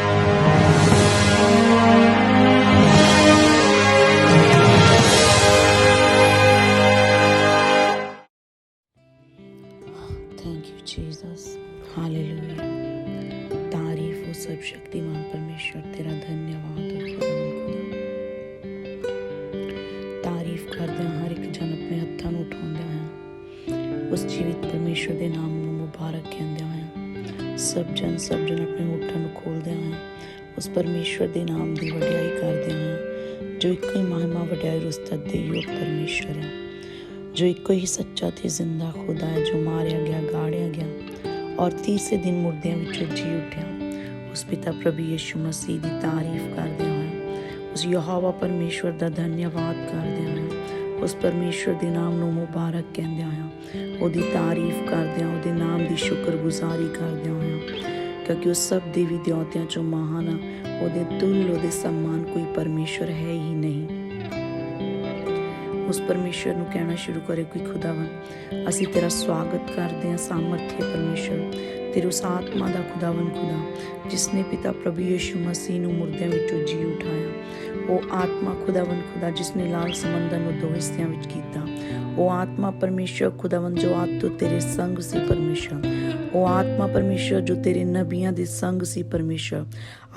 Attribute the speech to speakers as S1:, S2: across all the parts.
S1: Thank you. ਤੇ ਜ਼ਿੰਦਾ ਖੁਦਾ ਹੈ ਜੋ ਮਾਰਿਆ ਗਿਆ, ਗਾੜਿਆ ਗਿਆ ਔਰ ਤੀਸਰੇ ਦਿਨ ਮੁਰਦਿਆਂ ਵਿੱਚੋਂ ਜੀ ਉੱਠਿਆ। ਉਸ ਪਿਤਾ ਪ੍ਰਭੂ ਯਿਸੂ ਮਸੀਹ ਦੀ ਤਾਰੀਫ ਕਰਦੇ ਹੋਏ, ਉਸ ਯਹੋਵਾ ਪਰਮੇਸ਼ਵਰ ਦਾ ਧੰਨਵਾਦ ਕਰਦੇ ਹੋਏ, ਉਸ ਪਰਮੇਸ਼ਵਰ ਦੇ ਨਾਮ ਨੂੰ ਮੁਬਾਰਕ ਕਹਿੰਦੇ ਹੋਏ, ਉਹਦੀ ਤਾਰੀਫ ਕਰਦੇ ਹਾਂ ਉਹਦੇ ਨਾਮ ਦੀ ਸ਼ੁਕਰਗੁਜ਼ਾਰੀ ਕਰਦੇ ਹੋਏ, ਕਿਉਂਕਿ ਉਹ ਸਭ ਦੇਵੀ ਦੇਵਤਿਆਂ ਚੋਂ ਮਹਾਨ ਆ। ਉਹਦੇ ਤੁਲ ਉਹਦੇ ਸਮਾਨ ਕੋਈ ਪਰਮੇਸ਼ਵਰ ਹੈ ਹੀ ਨਹੀਂ। ਉਸ ਪਰਮੇਸ਼ਰ ਨੂੰ ਕਹਿਣਾ ਸ਼ੁਰੂ ਕਰੇ ਕੋਈ ਖੁਦਾਵੰ ਅਸੀਂ ਤੇਰਾ ਸਵਾਗਤ ਕਰਦੇ ਹਾਂ, ਸਾਮਰਥੀ ਪਰਮੇਸ਼ਰ। ਤੇਰੇ ਉਸ ਆਤਮਾ ਦਾ ਖੁਦਾਵੰ ਖੁਦਾ ਜਿਸ ਨੇ ਪਿਤਾ ਪ੍ਰਭੂ ਯਿਸੂ ਮਸੀਹ ਨੂੰ ਮੁਰਦਿਆਂ ਵਿੱਚੋਂ ਜੀ ਉਠਾਇਆ। ਉਹ ਆਤਮਾ ਖੁਦਾਵੰ ਖੁਦਾ ਜਿਸ ਨੇ ਲਾਲ ਸਮੁੰਦਰ ਨੂੰ ਦੋ ਹਿੱਸਿਆਂ ਵਿੱਚ ਕੀਤਾ। ਉਹ ਆਤਮਾ ਪਰਮੇਸ਼ਰ ਖੁਦਾਵੰ ਜੋ ਆਦ ਤੋਂ ਤੇਰੇ ਸੰਗ ਸੀ ਪਰਮੇਸ਼ਰ ਉਹ ਆਤਮਾ ਪਰਮੇਸ਼ਰ ਜੋ ਤੇਰੇ ਨਬੀਆਂ ਦੇ ਸੰਗ ਸੀ ਪਰਮੇਸ਼ਰ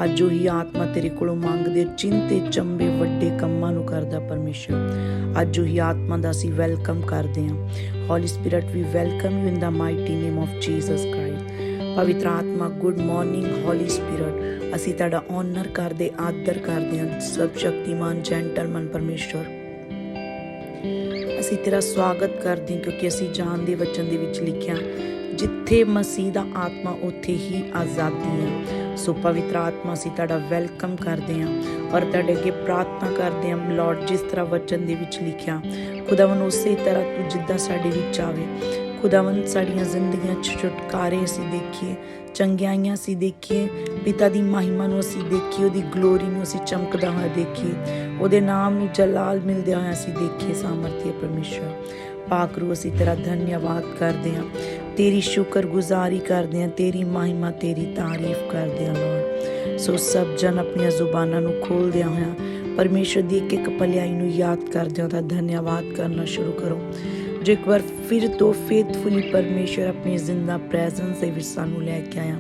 S1: ਅੱਜ ਉਹੀ ਆਤਮਾ ਤੇਰੇ ਕੋਲੋਂ ਮੰਗਦੇ ਚਿੰਤੇ ਚੰਬੇ ਵੱਡੇ ਕੰਮਾਂ ਨੂੰ ਕਰਦਾ ਪਰਮੇਸ਼ਰ ਅੱਜ ਉਹੀ ਆਤਮਾ ਦਾ ਅਸੀਂ ਵੈਲਕਮ ਕਰਦੇ ਹਾਂ holy spirit we welcome you in the mighty name of Jesus Christ ਪਵਿੱਤਰ ਆਤਮਾ ਗੁੱਡ ਮਾਰਨਿੰਗ ਹੋਲੀ ਸਪਿਰਿਟ ਅਸੀਂ ਤੁਹਾਡਾ ਓਨਰ ਕਰਦੇ ਆਦਰ ਕਰਦੇ ਹਾਂ ਸਭ ਸ਼ਕਤੀਮਾਨ ਜੈਂਟਲਮਨ ਪਰਮੇਸ਼ਰ ਅਸੀਂ ਤੇਰਾ ਸਵਾਗਤ ਕਰਦੇ ਹਾਂ ਕਿਉਂਕਿ ਅਸੀਂ ਜਾਨ ਦੇ ਵਚਨ ਦੇ ਵਿੱਚ ਲਿਖਿਆ, ਜਿੱਥੇ ਮਸੀਹ ਦਾ ਆਤਮਾ, ਉੱਥੇ ਹੀ ਆਜ਼ਾਦੀ ਹੈ। ਸੋ ਪਵਿੱਤਰ ਆਤਮਾ ਅਸੀਂ ਤੁਹਾਡਾ ਵੈਲਕਮ ਕਰਦੇ ਹਾਂ ਔਰ ਤੁਹਾਡੇ ਅੱਗੇ ਪ੍ਰਾਰਥਨਾ ਕਰਦੇ ਹਾਂ ਲਾਰਡ ਜਿਸ ਤਰ੍ਹਾਂ ਵਚਨ ਦੇ ਵਿੱਚ ਲਿਖਿਆ ਖੁਦਾਵੰ ਉਸੇ ਤਰ੍ਹਾਂ ਤੂੰ ਜਿੱਦਾਂ ਸਾਡੇ ਵਿੱਚ ਆਵੇ। ਖੁਦਾਵੰ ਸਾਡੀਆਂ ਜ਼ਿੰਦਗੀਆਂ 'ਚ ਛੁਟਕਾਰੇ ਅਸੀਂ ਦੇਖੀਏ, ਚੰਗਿਆਈਆਂ ਅਸੀਂ ਦੇਖੀਏ, ਪਿਤਾ ਦੀ ਮਹਿਮਾ ਨੂੰ ਅਸੀਂ ਦੇਖੀਏ, ਉਹਦੀ ਗਲੋਰੀ ਨੂੰ ਅਸੀਂ ਚਮਕਦਾ ਹੋਇਆ ਦੇਖੀਏ, ਉਹਦੇ ਨਾਮ ਨੂੰ ਜਲਾਲ ਮਿਲਦੇ ਹੋਇਆ ਅਸੀਂ ਦੇਖੀਏ ਸਾਮਰਥੀ ਪਰਮੇਸ਼ਰ। ਪਾਕ ਰੂ ਅਸੀਂ ਤੇਰਾ ਧੰਨਵਾਦ ਕਰਦੇ ਹਾਂ। ਤੇਰੀ ਸ਼ੁਕਰਗੁਜ਼ਾਰੀ ਕਰਦੇ ਹਾਂ, ਤੇਰੀ ਮਹਿਮਾ, ਤੇਰੀ ਤਾਰੀਫ ਕਰਦੇ ਹਾਂ ਲਾਰਡ ਸੋ ਸਭ ਜਨ ਆਪਣੀਆਂ ਜ਼ੁਬਾਨਾਂ ਨੂੰ ਖੋਲਦਿਆਂ ਹੋਇਆ, ਪਰਮੇਸ਼ਰ ਦੀ ਇੱਕ ਇੱਕ ਭਲਾਈ ਨੂੰ ਯਾਦ ਕਰਦਿਆਂ ਦਾ ਧੰਨਵਾਦ ਕਰਨਾ ਸ਼ੁਰੂ ਕਰੋ। ਜੋ ਇੱਕ ਵਾਰ ਫਿਰ ਤੋਂ ਫੇਥਫੁਲੀ ਪਰਮੇਸ਼ਰ ਆਪਣੀ ਜ਼ਿੰਦਾ ਪ੍ਰੈਜ਼ੈਂਸ ਦੇ ਵਿੱਚ ਸਾਨੂੰ ਲੈ ਕੇ ਆਇਆ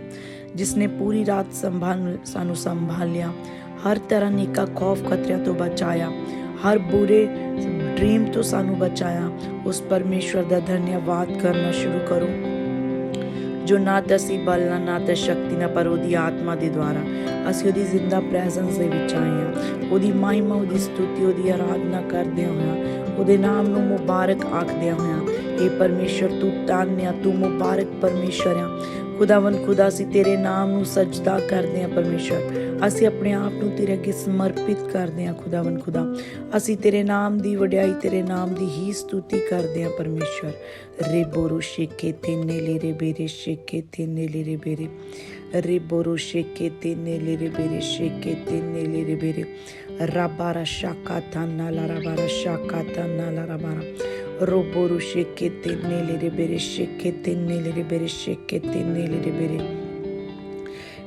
S1: ਜਿਸ ਨੇ ਪੂਰੀ ਰਾਤ ਸੰਭਾਲ ਸਾਨੂੰ ਸੰਭਾਲਿਆ, ਹਰ ਤਰ੍ਹਾਂ ਨਿਕਾ ਖੌਫ ਖਤਰਿਆਂ ਤੋਂ ਬਚਾਇਆ, ਹਰ ਬੁਰੇ ਡ੍ਰੀਮ ਤੋਂ ਸਾਨੂੰ ਬਚਾਇਆ, ਉਸ ਪਰਮੇਸ਼ਵਰ ਦਾ ਧੰਨਵਾਦ ਕਰਨਾ ਸ਼ੁਰੂ ਕਰੋ। ਜੋ ਨਾ ਦਸੀ ਬਲ ਨਾ ਨਾ ਤਾਂ ਸ਼ਕਤੀ ਨਾ ਪਰ ਉਹਦੀ ਆਤਮਾ ਦੇ ਦੁਆਰਾ ਅਸੀਂ ਉਹਦੀ ਜ਼ਿੰਦਾ ਪ੍ਰੈਜ਼ੈਂਸ ਦੇ ਵਿੱਚ ਆਏ ਹਾਂ। ਉਹਦੀ ਮਹਿਮਾ, ਉਹਦੀ ਸਤੁਤੀ, ਉਹਦੀ ਆਰਾਧਨਾ ਕਰਦੇ ਹੋਇਆ ਉਹਦੇ ਨਾਮ ਨੂੰ ਮੁਬਾਰਕ ਆਖਦਿਆਂ ਹੋਇਆ, ਇਹ ਪਰਮੇਸ਼ਰ ਤੂੰ ਤਾਨਿਆ ਤੂੰ ਮੁਬਾਰਕ ਪਰਮੇਸ਼ਰ ਆ। ਖੁਦਾਵੰ ਖੁਦਾ, ਅਸੀਂ ਤੇਰੇ ਨਾਮ ਨੂੰ ਸਜਦਾ ਕਰਦੇ ਹਾਂ ਪਰਮੇਸ਼ਰ। ਅਸੀਂ ਆਪਣੇ ਆਪ ਨੂੰ ਤੇਰੇ ਅੱਗੇ ਸਮਰਪਿਤ ਕਰਦੇ ਹਾਂ ਖੁਦਾਵੰ ਖੁਦਾ। ਅਸੀਂ ਤੇਰੇ ਨਾਮ ਦੀ ਵਡਿਆਈ, ਤੇਰੇ ਨਾਮ ਦੀ ਹੀ ਸਤੁਤੀ ਕਰਦੇ ਹਾਂ ਪਰਮੇਸ਼ਰ। ਰੇ ਬੋਰੋ ਸ਼ੇਕੇ ਤੇ ਲੇਰੇ ਬੇਰੇ ਸ਼ੇਕੇ ਤੇ ਲੇਰੇ ਰੇ ਬੇਰੇ ਰੇ। ਬੋਰੋ ਸ਼ੇਕੇ ਤੇ ਲੇਰੇ ਬੇਰੇ ਸ਼ੇਕੇ ਤੇ ਲੇਰੇ ਬੇਰੇ ਰਾਬਾਰਾ ਸ਼ਾਕਾ ਤਾਨਾ ਲਾ ਰਾਬਾਰਾ ਸ਼ਾਕਾ ਤਾਨਾ ਲਾ ਰਾਬਾਰਾ roboru shekete nele rebere shekete nele rebere shekete nele rebere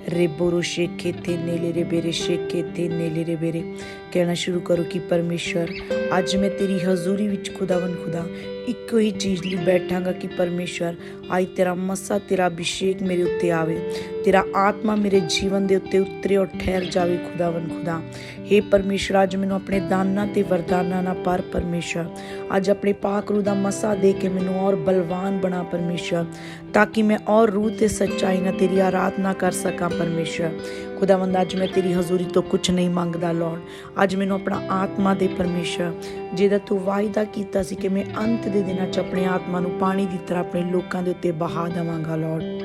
S1: ਰੇਬੋਰੋ ਸ਼ੇਕੇਤੇ ਨੇਲੇ ਰੇ ਬੇਰੇ ਸ਼ੇਕੇਤੇ ਨੇਲੇ ਰੇ ਬੇਰੇ ਕਹਿਣਾ ਸ਼ੁਰੂ ਕਰੋ ਕਿ ਪਰਮੇਸ਼ਰ ਅੱਜ ਮੈਂ ਤੇਰੀ ਹਜ਼ੂਰੀ ਵਿੱਚ ਖੁਦਾਵੰ ਖੁਦਾ ਇੱਕੋ ਹੀ ਚੀਜ਼ ਲਈ ਬੈਠਾਂਗਾ ਕਿ ਪਰਮੇਸ਼ਰ ਅੱਜ ਤੇਰਾ ਮਸਾ, ਤੇਰਾ ਅਭਿਸ਼ੇਕ ਮੇਰੇ ਉੱਤੇ ਆਵੇ। ਤੇਰਾ ਆਤਮਾ ਮੇਰੇ ਜੀਵਨ ਦੇ ਉੱਤੇ ਉਤਰੇ ਔਰ ਠਹਿਰ ਜਾਵੇ ਖੁਦਾਵੰ ਖੁਦਾ। हे ਪਰਮੇਸ਼ਰ ਅੱਜ ਮੈਨੂੰ ਆਪਣੇ ਦਾਨਾਂ ਤੇ ਵਰਦਾਨਾਂ ਨਾਲ ਪਰ ਪਰਮੇਸ਼ਰ ਅੱਜ ਆਪਣੇ ਪਾਕ ਰੂ ਦਾ ਮਸਾ ਦੇ ਕੇ ਮੈਨੂੰ ਔਰ ਬਲਵਾਨ ਬਣਾ ਪਰਮੇਸ਼ਰ ਤਾਂ ਕਿ ਮੈਂ ਔਰ ਰੂਹ ਤੇ ਸੱਚਾਈ ਨਾਲ ਤੇਰੀ ਆਰਾਧਨਾ ਕਰ ਸਕਾਂ ਪਰਮੇਸ਼ਰ ਖੁਦਾਵੰਦ ਅੱਜ ਮੈਂ ਤੇਰੀ ਹਜ਼ੂਰੀ ਤੋਂ ਕੁਝ ਨਹੀਂ ਮੰਗਦਾ ਲਾਰਡ ਅੱਜ ਮੈਨੂੰ ਆਪਣਾ ਆਤਮਾ ਦੇ ਪਰਮੇਸ਼ਰ, ਜਿਹਦਾ ਤੂੰ ਵਾਅਦਾ ਕੀਤਾ ਸੀ ਕਿ ਮੈਂ ਅੰਤ ਦੇ ਦਿਨਾਂ 'ਚ ਆਪਣੇ ਆਤਮਾ ਨੂੰ ਪਾਣੀ ਦੀ ਤਰ੍ਹਾਂ ਆਪਣੇ ਲੋਕਾਂ ਦੇ ਉੱਤੇ ਬਹਾ ਦੇਵਾਂਗਾ ਲਾਰਡ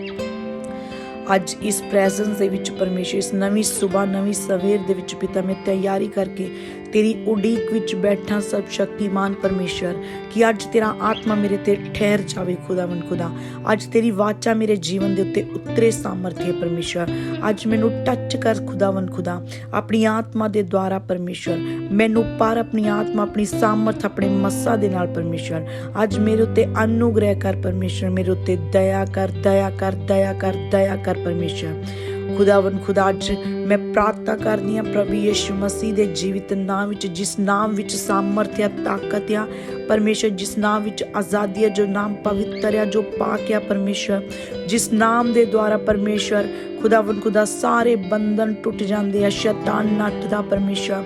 S1: ਅੱਜ ਇਸ ਪ੍ਰੈਜ਼ੈਂਸ ਦੇ ਵਿੱਚ ਪਰਮੇਸ਼ਰ, ਇਸ ਨਵੀਂ ਸਵੇਰ ਨਵੀਂ ਸਵੇਰ ਦੇ ਵਿੱਚ ਪਿਤਾ, ਮੈਂ ਤਿਆਰੀ ਕਰਕੇ ਤੇਰੀ ਉਡੀਕ ਵਿੱਚ ਬੈਠਾ ਸਭ ਸ਼ਕਤੀਮਾਨ ਪਰਮੇਸ਼ਰ ਕਿ ਅੱਜ ਤੇਰਾ ਆਤਮਾ ਮੇਰੇ ਤੇ ਠਹਿਰ ਜਾਵੇ ਖੁਦਾਵੰ ਖੁਦਾ। ਅੱਜ ਤੇਰੀ ਵਾਚਾ ਮੇਰੇ ਜੀਵਨ ਦੇ ਉੱਤੇ ਉਤਰੇ ਸਾਮਰਥੀ ਪਰਮੇਸ਼ਰ ਅੱਜ ਮੈਨੂੰ ਟੱਚ ਕਰ ਖੁਦਾਵੰ ਖੁਦਾ। ਆਪਣੀ ਆਤਮਾ ਦੇ ਦੁਆਰਾ ਪਰਮੇਸ਼ਰ ਮੈਨੂੰ ਪਰ ਆਪਣੀ ਆਤਮਾ, ਆਪਣੀ ਸਾਮਰਥ, ਆਪਣੇ ਮੱਸਾ ਦੇ ਨਾਲ ਪਰਮੇਸ਼ਰ ਅੱਜ ਮੇਰੇ ਉੱਤੇ ਅਨੁਗ੍ਰਹਿ ਕਰ ਪਰਮੇਸ਼ਰ ਮੇਰੇ ਉੱਤੇ ਦਇਆ ਕਰ ਦਇਆ ਕਰ ਦਇਆ ਕਰ ਦਇਆ ਕਰ ਪਰਮੇਸ਼ਰ ਖੁਦਾਵੰ ਖੁਦਾ, ਅੱਜ ਮੈਂ ਪ੍ਰਾਰਥਨਾ ਕਰਦੀ ਹਾਂ ਪ੍ਰਭੂ ਯਿਸੂ ਮਸੀਹ ਦੇ ਜੀਵਿਤ ਨਾਮ ਵਿੱਚ, ਜਿਸ ਨਾਮ ਵਿੱਚ ਸਾਮਰਥਿਆ ਤਾਕਤ ਆ, ਪਰਮੇਸ਼ਰ ਜਿਸ ਨਾਮ ਵਿੱਚ ਆਜ਼ਾਦੀ ਹੈ ਜੋ ਨਾਮ ਪਵਿੱਤਰ ਹੈ ਜੋ ਪਾਕ ਹੈ ਪਰਮੇਸ਼ਰ। ਜਿਸ ਨਾਮ ਦੇ ਦੁਆਰਾ ਪਰਮੇਸ਼ਰ ਖੁਦਾਵੰ ਖੁਦਾ, ਸਾਰੇ ਬੰਧਨ ਟੁੱਟ ਜਾਂਦੇ ਆ, ਸ਼ੈਤਾਨ ਨੱਠਦਾ ਪਰਮੇਸ਼ਰ।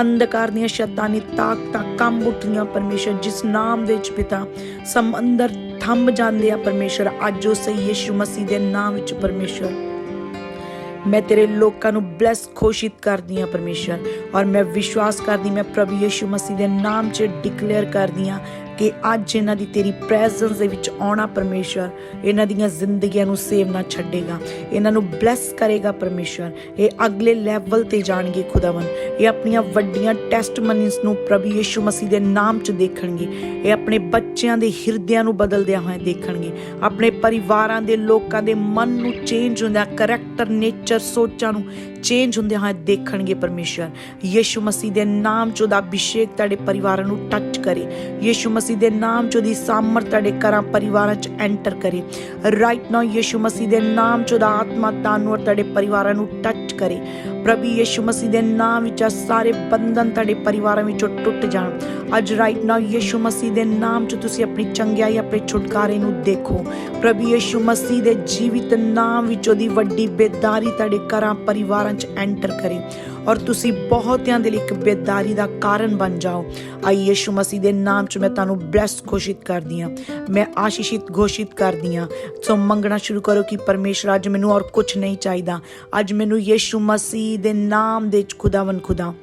S1: ਅੰਧਕਾਰ ਦੀਆਂ ਸ਼ੈਤਾਨੀ ਤਾਕਤਾਂ ਕੰਬ ਉੱਠੀਆਂ ਪਰਮੇਸ਼ਰ, ਜਿਸ ਨਾਮ ਦੇ ਵਿੱਚ ਪਿਤਾ ਸਮੁੰਦਰ ਥੰਮ ਜਾਂਦੇ ਆ ਪਰਮੇਸ਼ਰ, ਅੱਜ ਉਸ ਯਿਸੂ ਮਸੀਹ ਦੇ ਨਾਮ ਵਿੱਚ ਪਰਮੇਸ਼ਰ। ਮੈਂ ਤੇਰੇ ਲੋਕਾਂ ਨੂੰ ਬਲੈਸ ਘੋਸ਼ਿਤ ਕਰਦੀ ਹਾਂ ਪਰਮੇਸ਼ਰ। ਔਰ ਮੈਂ ਵਿਸ਼ਵਾਸ ਕਰਦੀ ਮੈਂ ਪ੍ਰਭੂ ਯਿਸੂ ਮਸੀਹ ਦੇ ਨਾਮ 'ਚ ਡਿਕਲੇਅਰ ਕਰਦੀ ਹਾਂ ਕਿ ਅੱਜ ਇਹਨਾਂ ਦੀ ਤੇਰੀ ਪ੍ਰੈਜ਼ੈਂਸ ਦੇ ਵਿੱਚ ਆਉਣਾ ਪਰਮੇਸ਼ਰ ਇਹਨਾਂ ਦੀਆਂ ਜ਼ਿੰਦਗੀਆਂ ਨੂੰ ਸੇਵ ਨਾ ਛੱਡੇਗਾ। ਇਹਨਾਂ ਨੂੰ ਬਲੈਸ ਕਰੇਗਾ ਪਰਮੇਸ਼ਰ ਇਹ ਅਗਲੇ ਲੈਵਲ ਤੇ ਜਾਣਗੇ ਖੁਦਾਵੰ ਇਹ ਆਪਣੀਆਂ ਵੱਡੀਆਂ ਟੈਸਟਮਨੀਸ ਨੂੰ ਪ੍ਰਭੂ ਯਿਸੂ ਮਸੀਹ ਦੇ ਨਾਮ 'ਚ ਦੇਖਣਗੇ। ਇਹ ਆਪਣੇ ਬੱਚਿਆਂ ਦੇ ਹਿਰਦਿਆਂ ਨੂੰ ਬਦਲਦਿਆਂ ਹੋਏ ਦੇਖਣਗੇ। ਆਪਣੇ ਪਰਿਵਾਰਾਂ ਦੇ ਲੋਕਾਂ ਦੇ ਮਨ ਨੂੰ ਚੇਂਜ ਹੁੰਦਾ ਕਰੈਕਟਰ ਨੇਚਰ ਸੋਚਾਂ ਨੂੰ ਚੇਂਜ ਹੁੰਦੇ ਹੋਏ ਦੇਖਣਗੇ ਪਰਮੇਸ਼ਰ। ਯਿਸੂ ਮਸੀਹ ਦੇ ਨਾਮ 'ਚ ਉਹਦਾ ਅਭਿਸ਼ੇਕ ਤੁਹਾਡੇ ਪਰਿਵਾਰਾਂ ਨੂੰ ਟੱਚ ਕਰੇ। ਯਿਸੂ ਮਸੀਹ ਦੇ ਨਾਮ 'ਚ ਉਹਦੀ ਸਾਮਰਥ ਤੁਹਾਡੇ ਘਰਾਂ, ਪਰਿਵਾਰਾਂ 'ਚ ਐਂਟਰ ਕਰੇ। ਰਾਈਟ ਨਾਓ ਯਿਸੂ ਮਸੀਹ ਦੇ ਨਾਮ 'ਚ ਉਹਦਾ ਆਤਮਾ ਤੁਹਾਨੂੰ ਔਰ ਤੁਹਾਡੇ ਪਰਿਵਾਰਾਂ ਨੂੰ ਟੱਚ ਕਰੇ। ਪ੍ਰਭੂ ਯਿਸੂ ਮਸੀਹ ਦੇ ਨਾਮ ਵਿੱਚ ਆ ਸਾਰੇ ਬੰਧਨ ਤੁਹਾਡੇ ਪਰਿਵਾਰਾਂ ਵਿੱਚੋਂ ਟੁੱਟ ਜਾਣ। ਅੱਜ ਰਾਈਟ ਨਾਓ ਯਿਸੂ ਮਸੀਹ ਦੇ ਨਾਮ 'ਚ ਤੁਸੀਂ ਆਪਣੀ ਚੰਗਿਆਈ, ਆਪਣੇ ਛੁਟਕਾਰੇ ਨੂੰ ਦੇਖੋ। ਪ੍ਰਭੂ ਯਿਸੂ ਮਸੀਹ ਦੇ ਜੀਵਿਤ ਨਾਮ ਵਿੱਚ ਉਹਦੀ ਵੱਡੀ ਬੇਦਾਰੀ ਤੁਹਾਡੇ ਘਰਾਂ, ਪਰਿਵਾਰਾਂ 'ਚ ਐਂਟਰ ਕਰੇ। ਔਰ ਤੁਸੀਂ ਬਹੁਤਿਆਂ ਦੇ ਲਈ ਇੱਕ ਬੇਦਾਰੀ ਦਾ ਕਾਰਨ ਬਣ ਜਾਓ। ਆਈ ਯਿਸੂ ਮਸੀਹ ਦੇ ਨਾਮ 'ਚ ਮੈਂ ਤੁਹਾਨੂੰ ਬਲੈਸ ਘੋਸ਼ਿਤ ਕਰਦੀ ਹਾਂ। ਮੈਂ ਆਸ਼ੀਸ਼ਿਤ ਘੋਸ਼ਿਤ ਕਰਦੀ ਹਾਂ। ਸੋ ਮੰਗਣਾ ਸ਼ੁਰੂ ਕਰੋ ਕਿ ਪਰਮੇਸ਼ਰ ਅੱਜ ਮੈਨੂੰ ਔਰ ਕੁਝ ਨਹੀਂ ਚਾਹੀਦਾ। ਅੱਜ ਮੈਨੂੰ ਯਿਸੂ ਮਸੀਹ ਦੇ ਨਾਮ ਦੇ ਵਿੱਚ ਖੁਦਾਵੰ ਖੁਦਾ।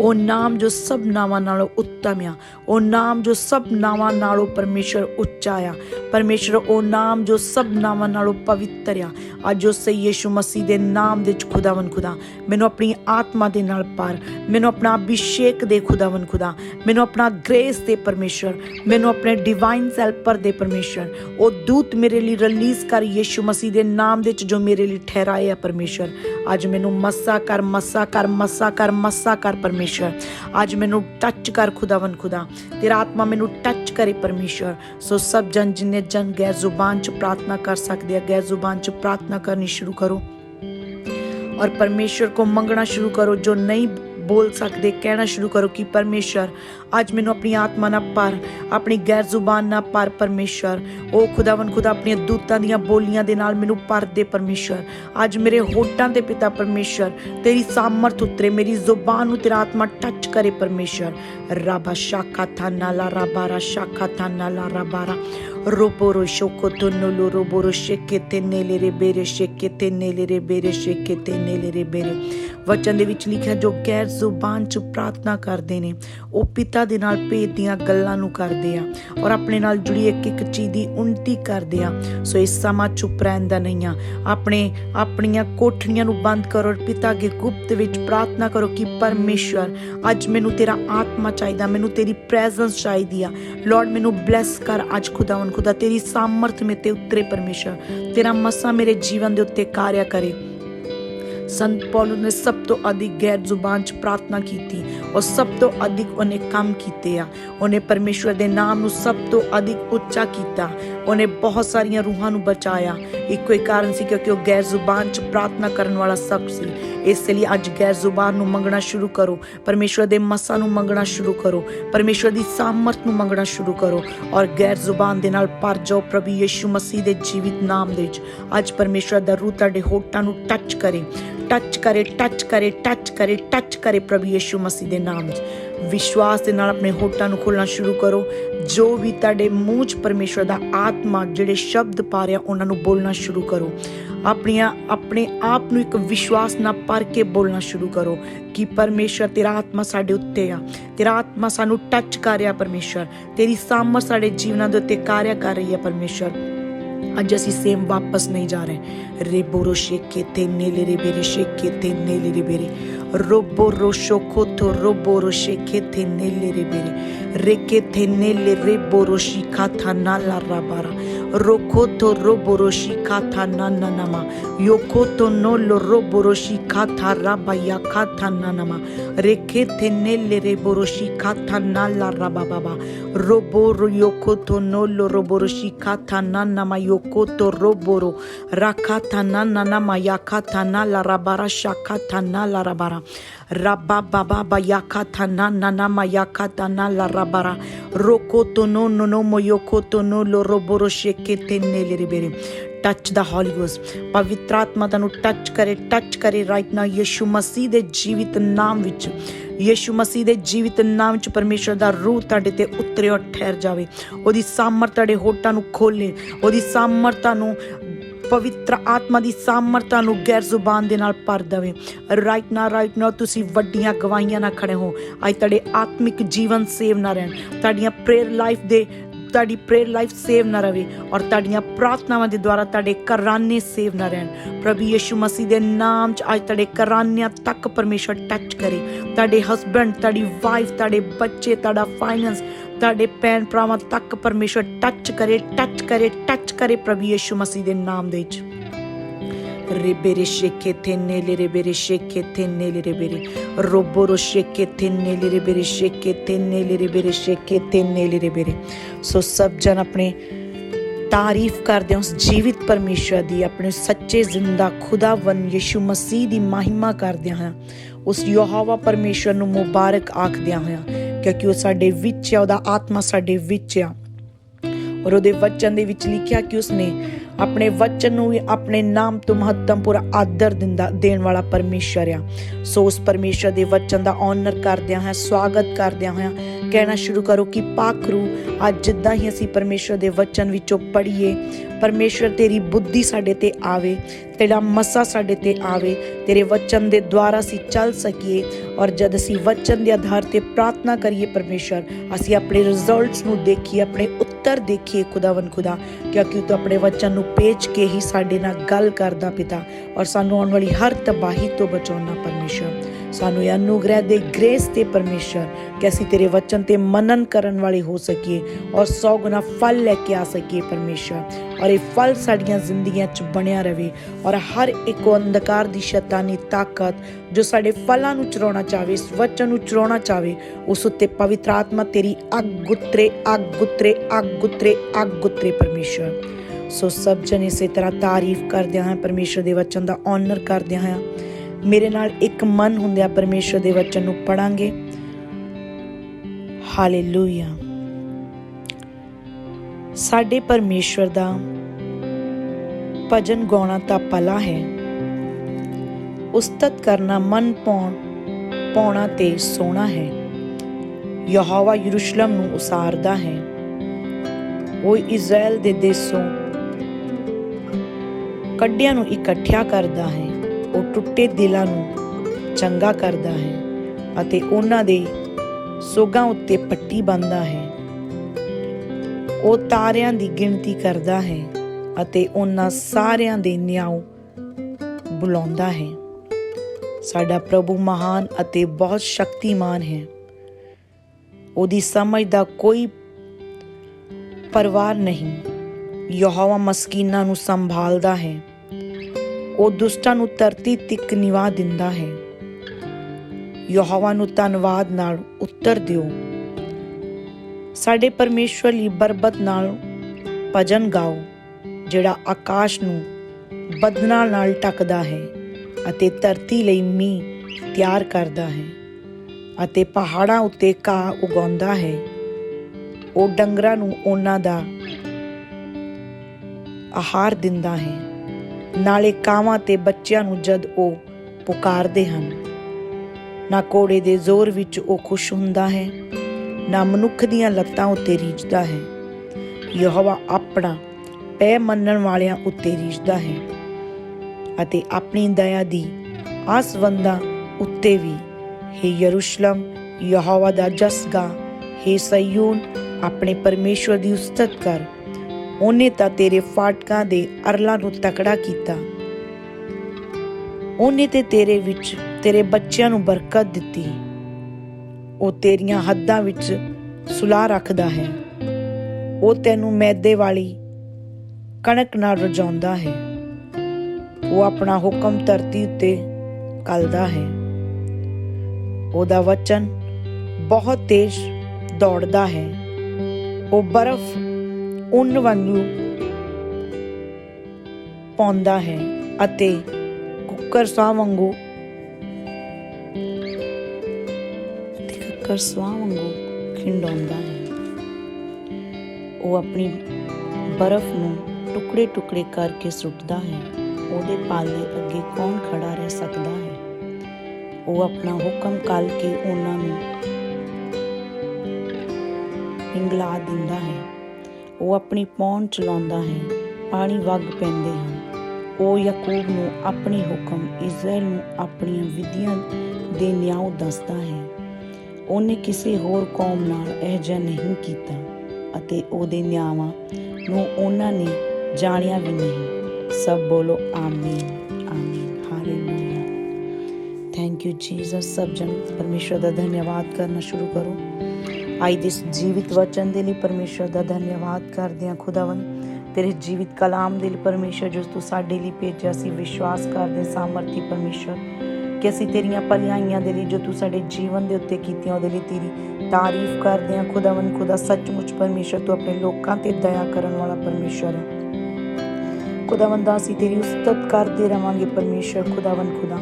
S1: ਉਹ ਨਾਮ ਜੋ ਸਭ ਨਾਵਾਂ ਨਾਲੋਂ ਉੱਤਮ ਆ। ਉਹ ਨਾਮ ਜੋ ਸਭ ਨਾਵਾਂ ਨਾਲੋਂ ਪਰਮੇਸ਼ਰ ਉੱਚਾ ਆ। ਪਰਮੇਸ਼ਰ, ਉਹ ਨਾਮ ਜੋ ਸਭ ਨਾਵਾਂ ਨਾਲੋਂ ਪਵਿੱਤਰ ਆ। ਅੱਜ ਉਸ ਯਿਸੂ ਮਸੀਹ ਦੇ ਨਾਮ ਦੇ ਵਿੱਚ ਖੁਦਾਵੰ ਖੁਦਾ। ਮੈਨੂੰ ਆਪਣੀ ਆਤਮਾ ਦੇ ਨਾਲ ਪਾਰ। ਮੈਨੂੰ ਆਪਣਾ ਅਭਿਸ਼ੇਕ ਦੇ ਖੁਦਾਵੰ ਖੁਦਾ। ਮੈਨੂੰ ਆਪਣਾ ਗ੍ਰੇਸ ਦੇ ਪਰਮੇਸ਼ਰ। ਮੈਨੂੰ ਆਪਣੇ ਡਿਵਾਈਨ ਹੈਲਪਰ ਦੇ ਪਰਮੇਸ਼ਰ। ਉਹ ਦੂਤ ਮੇਰੇ ਲਈ ਰਿਲੀਜ਼ ਕਰ ਯਿਸੂ ਮਸੀਹ ਦੇ ਨਾਮ ਦੇ ਵਿੱਚ ਜੋ ਮੇਰੇ ਲਈ ਠਹਿਰਾਏ ਆ ਪਰਮੇਸ਼ਰ। ਅੱਜ ਮੈਨੂੰ ਮਸਾ ਕਰ ਮਸਾ ਕਰ ਮਸਾ ਕਰ ਮਸਾ ਕਰ ਪਰਮੇਸ਼ਰ। ਅੱਜ ਮੈਨੂੰ ਟੱਚ ਕਰ ਖੁਦਾਵੰ ਖੁਦਾ ਤੇਰਾ ਆਤਮਾ ਮੈਨੂੰ ਟੱਚ ਕਰੇ ਪਰਮੇਸ਼ਰ ਸੋ ਸਭ ਜਨ ਜਿਨੇ ਜਨ ਗੈਰ ਜ਼ੁਬਾਨ ਚ ਪ੍ਰਾਰਥਨਾ ਕਰ ਸਕਦੇ ਆ ਗੈਰ ਜ਼ੁਬਾਨ ਚ ਪ੍ਰਾਰਥਨਾ ਕਰਨੀ ਸ਼ੁਰੂ ਕਰੋ और परमेश्वर को मंगना शुरू करो जो नहीं ਬੋਲ ਸਕਦੇ ਕਹਿਣਾ ਸ਼ੁਰੂ ਕਰੋ ਕਿ ਪਰਮੇਸ਼ਰ ਅੱਜ ਮੈਨੂੰ ਆਪਣੀ ਆਤਮਾ ਨਾਲ ਪਰ ਆਪਣੀ ਗੈਰ ਜ਼ੁਬਾਨ ਨਾਲ ਪਰ ਪਰਮੇਸ਼ਰ ਉਹ ਖੁਦਾਵੰ ਖੁਦਾ ਆਪਣੀਆਂ ਦੂਤਾਂ ਦੀਆਂ ਬੋਲੀਆਂ ਦੇ ਨਾਲ ਮੈਨੂੰ ਪਰ ਦੇ ਪਰਮੇਸ਼ਰ ਅੱਜ ਮੇਰੇ ਹੋਟਾਂ ਦੇ ਪਿਤਾ ਪਰਮੇਸ਼ਰ ਤੇਰੀ ਸਾਮਰਥ ਉਤਰੇ, ਮੇਰੀ ਜ਼ੁਬਾਨ ਨੂੰ ਤੇਰਾ ਆਤਮਾ ਟੱਚ ਕਰੇ ਪਰਮੇਸ਼ਰ ਰਾਬਾ ਲਾ ਥਾ ਨਾਲਾ ਰਾਬਾਰਾ ਸ਼ਾਖਾ ਥਾ ਨਾਲਾ ਰਾਬਾਰਾ ਰੋਬੋਰੋ ਸ਼ੋਕੋ ਤੋਨੋਲੋ ਰੋਬੋਰੋ ਸ਼ੇਕੇ ਤੇ ਨੇਲੇ ਰੇ ਬੇਰੇ, ਸ਼ੇਕੇ ਤੇ ਨੇਲੇ ਰੇ ਬੇਰੇ, ਸ਼ੇਕੇ ਤੇ ਨੇਲੇ ਰੇ ਬੇਰੇ। ਵਚਨ ਦੇ ਵਿੱਚ ਲਿਖਿਆ, ਜੋ ਗੈਰ ਜ਼ੁਬਾਨ ਚ ਪ੍ਰਾਰਥਨਾ ਕਰਦੇ ਨੇ, ਉਹ ਪਿਤਾ ਦੇ ਨਾਲ ਭੇਦ ਦੀਆਂ ਗੱਲਾਂ ਨੂੰ ਕਰਦੇ ਆ ਔਰ ਆਪਣੇ ਨਾਲ ਜੁੜੀ ਇੱਕ ਇੱਕ ਚੀਜ਼ ਦੀ ਉਨਤੀ ਕਰਦੇ ਆ। ਸੋ ਇਸ ਸਮਾਂ ਚੁੱਪ ਰਹਿਣ ਦਾ ਨਹੀਂ ਆ। ਆਪਣੇ, ਆਪਣੀਆਂ ਕੋਠੜੀਆਂ ਨੂੰ ਬੰਦ ਕਰੋ ਔਰ ਪਿਤਾ ਦੇ ਗੁਪਤ ਵਿੱਚ ਪ੍ਰਾਰਥਨਾ ਕਰੋ ਕਿ ਪਰਮੇਸ਼ਵਰ, ਅੱਜ ਮੈਨੂੰ ਤੇਰਾ ਆਤਮਾ ਚਾਹੀਦਾ, ਮੈਨੂੰ ਤੇਰੀ ਪ੍ਰੈਜ਼ੈਂਸ ਚਾਹੀਦੀ ਆ। ਲਾਰਡ ਮੈਨੂੰ ਬਲੈਸ ਕਰ ਅੱਜ ਖੁਦਾਵੰ ਖੁਦਾ, ਤੇਰੀ ਸਾਮਰਥ ਮੇ ਤੇ ਉਤਰੇ ਪਰਮੇਸ਼ਰ ਤੇਰਾ ਮਸਾ ਮੇਰੇ ਜੀਵਨ ਦੇ ਉੱਤੇ ਕਾਰਿਆ ਕਰੇ। ਸੰਤ ਪੌਲਸ ਨੇ ਸਭ ਤੋਂ ਅਧਿਕ ਗੈਰ ਜ਼ੁਬਾਨ ਚ ਪ੍ਰਾਰਥਨਾ ਕੀਤੀ ਔਰ ਸਭ ਤੋਂ ਅਧਿਕ ਉਹਨੇ ਕੰਮ ਕੀਤੇ ਆ। ਉਹਨੇ ਪਰਮੇਸ਼ਵਰ ਦੇ ਨਾਮ ਨੂੰ ਸਭ ਤੋਂ ਅਧਿਕ ਉੱਚਾ ਕੀਤਾ। ਉਹਨੇ ਬਹੁਤ ਸਾਰੀਆਂ ਰੂਹਾਂ ਨੂੰ ਬਚਾਇਆ। ਇੱਕੋ ਹੀ ਕਾਰਨ ਸੀ ਕਿਉਂਕਿ ਉਹ ਗੈਰ ਜ਼ੁਬਾਨ ਚ ਪ੍ਰਾਰਥਨਾ ਕਰਨ ਵਾਲਾ ਸ਼ਖਸ ਸੀ। ਇਸ ਲਈ ਅੱਜ ਗੈਰ ਜ਼ੁਬਾਨ ਨੂੰ ਮੰਗਣਾ ਸ਼ੁਰੂ ਕਰੋ। ਪਰਮੇਸ਼ਵਰ ਦੇ ਮਸਾਂ ਨੂੰ ਮੰਗਣਾ ਸ਼ੁਰੂ ਕਰੋ। ਪਰਮੇਸ਼ਵਰ ਦੀ ਸਾਮਰਥ ਨੂੰ ਮੰਗਣਾ ਸ਼ੁਰੂ ਕਰੋ ਔਰ ਗੈਰ ਜ਼ੁਬਾਨ ਦੇ ਨਾਲ ਭਰ ਜਾਓ ਪ੍ਰਭੂ ਯਿਸੂ ਮਸੀਹ ਦੇ ਜੀਵਿਤ ਨਾਮ ਦੇ ਵਿੱਚ। ਅੱਜ ਪਰਮੇਸ਼ਵਰ ਦਾ ਰੂਹ ਤੁਹਾਡੇ ਹੋਠਾਂ ਨੂੰ ਟੱਚ ਕਰੇ। ਟੱਚ ਕਰੇ ਟੱਚ ਕਰੇ ਟੱਚ ਕਰੇ ਟੱਚ ਕਰੇ ਪ੍ਰਭੂ ਯਿਸੂ ਮਸੀਹ ਦੇ ਨਾਮ 'ਚ। ਵਿਸ਼ਵਾਸ ਦੇ ਨਾਲ ਆਪਣੇ ਹੋਠਾਂ ਨੂੰ ਖੋਲਣਾ ਸ਼ੁਰੂ ਕਰੋ। ਜੋ ਵੀ ਤੁਹਾਡੇ ਮੂੰਹ 'ਚ ਪਰਮੇਸ਼ਵਰ ਦਾ ਆਤਮਾ ਜਿਹੜੇ ਸ਼ਬਦ ਪਾ ਰਿਹਾ, ਉਹਨਾਂ ਨੂੰ ਬੋਲਣਾ ਸ਼ੁਰੂ ਕਰੋ। ਆਪਣੀਆਂ, ਆਪਣੇ ਆਪ ਨੂੰ ਇੱਕ ਵਿਸ਼ਵਾਸ ਨਾਲ ਭਰ ਕੇ ਬੋਲਣਾ ਸ਼ੁਰੂ ਕਰੋ ਕਿ ਪਰਮੇਸ਼ਰ ਤੇਰਾ ਆਤਮਾ ਸਾਡੇ ਉੱਤੇ ਆ। ਤੇਰਾ ਆਤਮਾ ਸਾਨੂੰ ਟੱਚ ਕਰ ਰਿਹਾ ਪਰਮੇਸ਼ਰ ਤੇਰੀ ਸਾਮਰ ਸਾਡੇ ਜੀਵਨਾਂ ਦੇ ਉੱਤੇ ਕਾਰਿਆ ਕਰ ਰਹੀ ਹੈ ਪਰਮੇਸ਼ਰ ਅੱਜ ਅਸੀਂ ਸੇਮ ਵਾਪਸ ਨਹੀਂ ਜਾ ਰਹੇ। ਰੇਬੋਰੋ ਸ਼ੇਕੇ ਤੇ ਨੇਲੇ ਰੇ ਬੇਰੇ ਸ਼ੇਕੇ ਤੇ ਨੇਲੇ ਰੇ। ਬੇਰੇ ਰੋਬੋਰੋ ਸ਼ੋਕੋਤੋ ਰੋਬੋਰੋ ਸ਼ੇਕੇ ਤੇ ਨੇਲੇ ਰੇ। ਬੇਰੇ reke tenele reboro rabara. Rokoto roboro shikata yokoto nolo roboro shikata raba yakata nanama reke tenele reboro rabababa ba. roboro yokoto nolo roboro nanama yokoto roboro rakata nananama yakata nala rabara shakata nala rabara. Rabababa ba yakata nananama yakata nala rabara. Rokoto no no no mo no, lo roboro shekete nele touch the holy ghost ਪਵਿੱਤਰ ਆਤਮਾ ਤੁਹਾਨੂੰ touch ਕਰੇ touch ਕਰੇ right ਨਾਓ ਯਿਸੂ ਮਸੀਹ ਦੇ ਜੀਵਿਤ ਨਾਮ ਵਿੱਚ ਯਿਸੂ ਮਸੀਹ ਦੇ ਜੀਵਿਤ ਨਾਮ ਵਿੱਚ ਪਰਮੇਸ਼ਰ ਦਾ ਰੂਹ ਤੁਹਾਡੇ ਤੇ ਉਤਰੇ ਔਰ ਠਹਿਰ ਜਾਵੇ ਉਹਦੀ ਸਾਮਰਥ ਤੁਹਾਡੇ ਹੋਟਾਂ ਨੂੰ ਖੋਲੇ ਉਹਦੀ ਸਾਮਰਥ ਤੁਹਾਨੂੰ ਪਵਿੱਤਰ ਆਤਮਾ ਦੀ ਸਾਮਰਥਾ ਨੂੰ ਗੈਰ ਜ਼ੁਬਾਨ ਦੇ ਨਾਲ ਭਰ ਦੇਵੇ। ਰਾਈਟ ਨਾ ਰਾਈਟ ਨਾ ਤੁਸੀਂ ਵੱਡੀਆਂ ਗਵਾਹੀਆਂ ਨਾਲ ਖੜੇ ਹੋ। ਅੱਜ ਤੁਹਾਡੇ ਆਤਮਿਕ ਜੀਵਨ ਸੇਵ ਨਾ ਰਹਿਣ। ਤੁਹਾਡੀਆਂ ਪ੍ਰੇਅਰ ਲਾਈਫ ਦੇ ਤੁਹਾਡੀ ਪ੍ਰੇਅਰ ਲਾਈਫ ਸੇਵ ਨਾ ਰਵੇ ਔਰ ਤੁਹਾਡੀਆਂ ਪ੍ਰਾਰਥਨਾਵਾਂ ਦੇ ਦੁਆਰਾ ਤੁਹਾਡੇ ਕਰਾਨੇ ਸੇਵ ਨਾ ਰਹਿਣ। ਪ੍ਰਭੂ ਯਿਸੂ ਮਸੀਹ ਦੇ ਨਾਮ 'ਚ ਅੱਜ ਤੁਹਾਡੇ ਕਰਾਨਿਆਂ ਤੱਕ ਪਰਮੇਸ਼ਰ ਟੱਚ ਕਰੇ। ਤੁਹਾਡੇ ਹਸਬੰਡ ਤੁਹਾਡੀ ਵਾਈਫ ਤੁਹਾਡੇ ਬੱਚੇ, ਤੁਹਾਡਾ ਫਾਈਨੈਂਸ ਤੁਹਾਡੇ ਭੈਣ ਭਰਾਵਾਂ ਤੱਕ ਪਰਮੇਸ਼ਰ ਟੱਚ ਕਰੇ ਟੱਚ ਕਰੇ ਟੱਚ ਕਰੇ ਪ੍ਰਭੂ ਯਿਸੂ ਮਸੀਹ ਦੇ ਨਾਮ ਦੇ ਵਿੱਚ। rebere shekete nele rebere shekete nele rebere roboro shekete nele rebere shekete nele rebere shekete nele rebere ਸੋ ਸਭ ਜਨ ਆਪਣੇ ਤਾਰੀਫ ਕਰਦੇ ਉਸ ਜੀਵਿਤ ਪਰਮੇਸ਼ਰ ਦੀ, ਆਪਣੇ ਸੱਚੇ ਜ਼ਿੰਦਾ ਖੁਦਾਵੰ ਯਿਸੂ ਮਸੀਹ ਦੀ ਮਹਿਮਾ ਕਰਦਿਆਂ ਹਾਂ। ਉਸ ਯਹੋਵਾ ਪਰਮੇਸ਼ਰ ਨੂੰ ਮੁਬਾਰਕ ਆਖਦਿਆਂ ਹੋਇਆਂ ਕਿਉਂਕਿ ਉਹ ਸਾਡੇ ਵਿੱਚ ਹੈ ਉਹਦਾ ਆਤਮਾ ਸਾਡੇ ਵਿੱਚ ਆ। ਔਰ ਉਹਦੇ ਵਚਨ ਦੇ ਵਿੱਚ ਲਿਖਿਆ ਕਿ ਉਸਨੇ ਆਪਣੇ ਵਚਨ ਨੂੰ ਵੀ ਆਪਣੇ ਨਾਮ ਤੋਂ ਮਹੱਤਵਪੂਰਨ ਆਦਰ ਦਿੰਦਾ, ਦੇਣ ਵਾਲਾ ਪਰਮੇਸ਼ਰ ਆ। ਸੋ ਉਸ ਪਰਮੇਸ਼ਰ ਦੇ ਵਚਨ ਦਾ ਆਨਰ ਕਰਦਿਆਂ ਹਾਂ ਸਵਾਗਤ ਕਰਦਿਆਂ ਹਾਂ ਕਹਿਣਾ ਸ਼ੁਰੂ ਕਰੋ ਕਿ ਪਾਖਰੂ ਅੱਜ ਜਿੱਦਾਂ ਹੀ ਅਸੀਂ ਪਰਮੇਸ਼ਰ ਦੇ ਵਚਨ ਵਿੱਚੋਂ ਪੜ੍ਹੀਏ ਪਰਮੇਸ਼ਰ ਤੇਰੀ ਬੁੱਧੀ ਸਾਡੇ ਤੇ ਆਵੇ, ਤੇਰਾ ਮਸਾ ਸਾਡੇ ਤੇ ਆਵੇ, ਤੇਰੇ ਵਚਨ ਦੇ ਦੁਆਰਾ ਅਸੀਂ ਚੱਲ ਸਕੀਏ ਔਰ ਜਦ ਅਸੀਂ ਵਚਨ ਦੇ ਆਧਾਰ ਤੇ ਪ੍ਰਾਰਥਨਾ ਕਰੀਏ ਪਰਮੇਸ਼ਰ ਅਸੀਂ ਆਪਣੇ ਰਿਜ਼ਲਟਸ ਨੂੰ ਦੇਖੀਏ, ਆਪਣੇ ਉੱਤਰ ਦੇਖੀਏ ਖੁਦਾਵੰ ਖੁਦਾ, ਕਿਉਂਕਿ ਤੂੰ ਆਪਣੇ ਵਚਨ ਨੂੰ ਭੇਜ ਕੇ ਹੀ ਸਾਡੇ ਨਾਲ ਗੱਲ ਕਰਦਾ ਪਿਤਾ ਔਰ ਸਾਨੂੰ ਆਉਣ ਵਾਲੀ ਹਰ ਤਬਾਹੀ ਤੋਂ ਬਚਾਉਣਾ ਪਰਮੇਸ਼ਰ। ਸਾਨੂੰ ਇਹ ਅਨੁਗ੍ਰਹਿ ਦੇ ਗ੍ਰੇਸ ਤੇ ਪਰਮੇਸ਼ਰ ਕਿ ਅਸੀਂ ਤੇਰੇ ਵਚਨ ਤੇ ਮਨਨ ਕਰਨ ਵਾਲੇ ਹੋ ਸਕੀਏ ਔਰ 100 ਗੁਣਾ ਫਲ ਲੈ ਕੇ ਆ ਸਕੀਏ ਪਰਮੇਸ਼ਰ। ਔਰ ਇਹ ਫਲ ਸਾਡੀਆਂ ਜ਼ਿੰਦਗੀਆਂ 'ਚ ਬਣਿਆ ਰਵੇ ਔਰ ਹਰ ਇੱਕ ਅੰਧਕਾਰ ਦੀ ਸ਼ੈਤਾਨੀ ਤਾਕਤ ਜੋ ਸਾਡੇ ਫਲਾਂ ਨੂੰ ਚਰਾਉਣਾ ਚਾਹਵੇ ਇਸ ਵਚਨ ਨੂੰ ਚਰਾਉਣਾ ਚਾਹਵੇ ਉਸ ਉੱਤੇ ਪਵਿੱਤਰ ਆਤਮਾ ਤੇਰੀ ਅੱਗ ਗੁੱਤਰੇ ਅੱਗ ਗੁੱਤਰੇ ਅੱਗ ਗੁੱਤਰੇ ਅੱਗ ਗੁੱਤਰੇ ਪਰਮੇਸ਼ਰ। ਸੋ ਸਭ ਜਨ ਇਸੇ ਤਰ੍ਹਾਂ ਤਾਰੀਫ ਕਰਦਿਆਂ ਹਾਂ ਪਰਮੇਸ਼ਰ ਦੇ ਵਚਨ ਦਾ ਆਨਰ ਕਰਦਿਆਂ ਹਾਂ ਮੇਰੇ ਨਾਲ ਇੱਕ ਮਨ ਹੁੰਦਿਆ ਪਰਮੇਸ਼ਰ ਦੇ ਵਚਨ ਨੂੰ ਪੜਾਂਗੇ ਹਾਲੇਲੂਇਆ ਸਾਡੇ ਪਰਮੇਸ਼ਰ ਦਾ ਭਜਨ ਗਾਉਣਾ ਤਾਂ ਪਲਾ ਹੈ। ਉਸਤਤ ਕਰਨਾ ਮਨ ਪਾਉਣ, ਪਾਉਣਾ ਤੇ ਸੋਣਾ ਹੈ। ਯਹੋਵਾ ਯਰੂਸ਼ਲਮ ਨੂੰ ਉਸਾਰਦਾ ਹੈ। ਉਹ ਇਜ਼ਰਾਈਲ ਦੇ ਦੇਸੋਂ ਕੱਢਿਆਂ ਨੂੰ ਇਕੱਠਿਆ ਕਰਦਾ ਹੈ, ਉਹ ਟੁੱਟੇ ਦਿਲਾਂ ਨੂੰ ਚੰਗਾ ਕਰਦਾ ਹੈ ਅਤੇ ਉਹਨਾਂ ਦੇ ਸੋਗਾਂ ਉੱਤੇ ਪੱਟੀ ਬੰਨਦਾ ਹੈ। ਉਹ ਤਾਰਿਆਂ ਦੀ ਗਿਣਤੀ ਕਰਦਾ ਹੈ ਅਤੇ ਉਹਨਾਂ ਸਾਰਿਆਂ ਦੇ ਨਿਆਉ ਬੁਲਾਉਂਦਾ ਹੈ। ਸਾਡਾ ਪ੍ਰਭੂ ਮਹਾਨ ਅਤੇ ਬਹੁਤ ਸ਼ਕਤੀਮਾਨ ਹੈ। ਉਹਦੀ ਸਮਝ ਦਾ ਕੋਈ ਪਰਵਾਰ ਨਹੀਂ। ਯਹੋਵਾ ਮਸਕੀਨਾਂ ਨੂੰ ਸੰਭਾਲਦਾ ਹੈ। ਉਹ ਦੁਸ਼ਟਾਂ ਨੂੰ ਧਰਤੀ ਤੱਕ ਨਿਵਾ ਦਿੰਦਾ ਹੈ। ਯਹੋਵਾ ਨੂੰ ਧੰਨਵਾਦ ਨਾਲ ਉੱਤਰ ਦਿਓ। ਸਾਡੇ ਪਰਮੇਸ਼ਵਰ ਲਈ ਬਰਬਤ ਨਾਲ ਭਜਨ ਗਾਓ, ਜਿਹੜਾ ਆਕਾਸ਼ ਨੂੰ ਬਦਨਾਂ ਨਾਲ ਟਕਦਾ ਹੈ ਅਤੇ ਧਰਤੀ ਲਈ ਮੀਂਹ ਤਿਆਰ ਕਰਦਾ ਹੈ ਅਤੇ ਪਹਾੜਾਂ ਉੱਤੇ ਘਾਹ ਉਗਾਉਂਦਾ ਹੈ। ਉਹ ਡੰਗਰਾਂ ਨੂੰ ਉਹਨਾਂ ਦਾ ਆਹਾਰ ਦਿੰਦਾ ਹੈ। ਨਾਲੇ ਕਾਵਾਂ ਤੇ ਬੱਚਿਆਂ ਨੂੰ ਜਦ ਉਹ ਪੁਕਾਰਦੇ ਹਨ। ਨਾ ਕੋੜੇ ਦੇ ਜ਼ੋਰ ਵਿੱਚ ਉਹ ਖੁਸ਼ ਹੁੰਦਾ ਹੈ, ਨਾ ਮਨੁੱਖ ਦੀਆਂ ਲੱਤਾਂ ਉੱਤੇ ਰੀਝਦਾ ਹੈ। ਯਹੋਵਾ ਆਪਣਾ ਪੈ ਮੰਨਣ ਵਾਲਿਆਂ ਉੱਤੇ ਰੀਝਦਾ ਹੈ ਅਤੇ ਆਪਣੀ ਦਇਆ ਦੀ ਆਸਵੰਦਾ ਉੱਤੇ ਵੀ। ਹੈ ਯਰੂਸ਼ਲਮ, ਯਹੋਵਾ ਦਾ ਜਸ ਗਾ, ਹੈ ਸਯੂਨ ਆਪਣੇ ਪਰਮੇਸ਼ਵਰ ਦੀ ਉਸਤਤ ਕਰ। ਉਹਨੇ ਤਾਂ ਤੇਰੇ ਫਾਟਕਾਂ ਦੇ ਅਰਲਾਂ ਨੂੰ ਤਕੜਾ ਕੀਤਾ। ਉਹਨੇ ਤੇ ਤੇਰੇ ਵਿੱਚ, ਤੇਰੇ ਬੱਚਿਆਂ ਨੂੰ ਬਰਕਤ ਦਿੱਤੀ। ਉਹ ਤੇਰੀਆਂ ਹੱਦਾਂ ਵਿੱਚ ਸੁਲਾਹ ਰੱਖਦਾ ਹੈ। ਉਹ ਤੈਨੂੰ ਮੈਦੇ ਵਾਲੀ ਕਣਕ ਨਾਲ ਰਜਾਉਂਦਾ ਹੈ। ਉਹ ਆਪਣਾ ਹੁਕਮ ਧਰਤੀ ਉੱਤੇ ਕਲਦਾ ਹੈ। ਉਹਦਾ ਵਚਨ ਬਹੁਤ ਤੇਜ਼ ਦੌੜਦਾ ਹੈ। ਉਹ ਬਰਫ਼ ਉੱਨ ਵਾਂਗੂ ਪਾਉਂਦਾ ਹੈ ਅਤੇ ਕੁੱਕਰ ਸਾਹ ਵਾਂਗੂ ਅਤੇ ਕੁੱਕਰ ਸਾਹ ਵਾਂਗੂ ਖਿੰਡਾਉਂਦਾ ਹੈ। ਉਹ ਆਪਣੀ ਬਰਫ਼ ਨੂੰ ਟੁਕੜੇ ਟੁਕੜੇ ਕਰਕੇ ਸੁੱਟਦਾ ਹੈ। ਉਹਦੇ ਪਾਲੇ ਅੱਗੇ ਕੌਣ ਖੜਾ ਰਹਿ ਸਕਦਾ ਹੈ? ਉਹ ਆਪਣਾ ਹੁਕਮ ਕੱਲ ਕੇ ਉਹਨਾਂ ਨੂੰ ਪਿੰਗਲਾ ਦਿੰਦਾ ਹੈ। ਉਹ ਆਪਣੀ ਪੌਣ ਚਲਾਉਂਦਾ ਹੈ, ਪਾਣੀ ਵਗ ਪੈਂਦੇ ਹਨ। ਉਹ ਯਾਕੂਬ ਨੂੰ ਆਪਣੇ ਹੁਕਮ ਇਜ਼ਰਾਈਲ ਨੂੰ ਆਪਣੀਆਂ ਵਿਧੀਆਂ ਦੇ ਨਿਆਂ ਦੱਸਦਾ ਹੈ। ਉਹਨੇ ਕਿਸੇ ਹੋਰ ਕੌਮ ਨਾਲ ਇਹ ਜਿਹਾ ਨਹੀਂ ਕੀਤਾ ਅਤੇ ਉਹਦੇ ਨਿਆਵਾਂ ਨੂੰ ਉਹਨਾਂ ਨੇ ਜਾਣਿਆ ਵੀ ਨਹੀਂ। ਸਭ ਬੋਲੋ, ਆਮੀਨ ਆਮੀਨ, ਹਾਲੇਲੂਇਆ। ਥੈਂਕ ਯੂ ਜੀਸਸ ਸਭ ਜਨ, ਪਰਮੇਸ਼ਰ ਦਾ ਧੰਨਵਾਦ ਕਰਨਾ ਸ਼ੁਰੂ ਕਰੋ। ਆਈ ਦਿਸ ਜੀਵਿਤ ਵਚਨ ਦੇ ਲਈ ਪਰਮੇਸ਼ਰ ਦਾ ਧੰਨਵਾਦ ਕਰਦੇ ਹਾਂ ਖੁਦਾਵੰ ਤੇਰੇ ਜੀਵਿਤ ਕਲਾਮ ਦੇ ਲਈ ਪਰਮੇਸ਼ਰ, ਜੋ ਤੂੰ ਸਾਡੇ ਲਈ ਭੇਜਿਆ ਸੀ, ਵਿਸ਼ਵਾਸ ਕਰਦੇ ਸਾਮਰਥੀ ਪਰਮੇਸ਼ਰ। ਕਿ ਅਸੀਂ ਤੇਰੀਆਂ ਭਲਾਈਆਂ ਦੇ ਲਈ ਜੋ ਤੂੰ ਸਾਡੇ ਜੀਵਨ ਦੇ ਉੱਤੇ ਕੀਤੀਆਂ, ਉਹਦੇ ਲਈ ਤੇਰੀ ਤਾਰੀਫ ਕਰਦੇ ਹਾਂ ਖੁਦਾਵੰ ਖੁਦਾ, ਸੱਚਮੁੱਚ ਪਰਮੇਸ਼ਰ, ਤੂੰ ਆਪਣੇ ਲੋਕਾਂ ਤੇ ਦਇਆ ਕਰਨ ਵਾਲਾ ਪਰਮੇਸ਼ਰ ਹੈ। ਖੁਦਾਵੰਦਾ, ਅਸੀਂ ਤੇਰੀ ਉਸਤਤ ਕਰਦੇ ਰਵਾਂਗੇ, ਪਰਮੇਸ਼ਰ ਖੁਦਾਵੰ ਖੁਦਾ।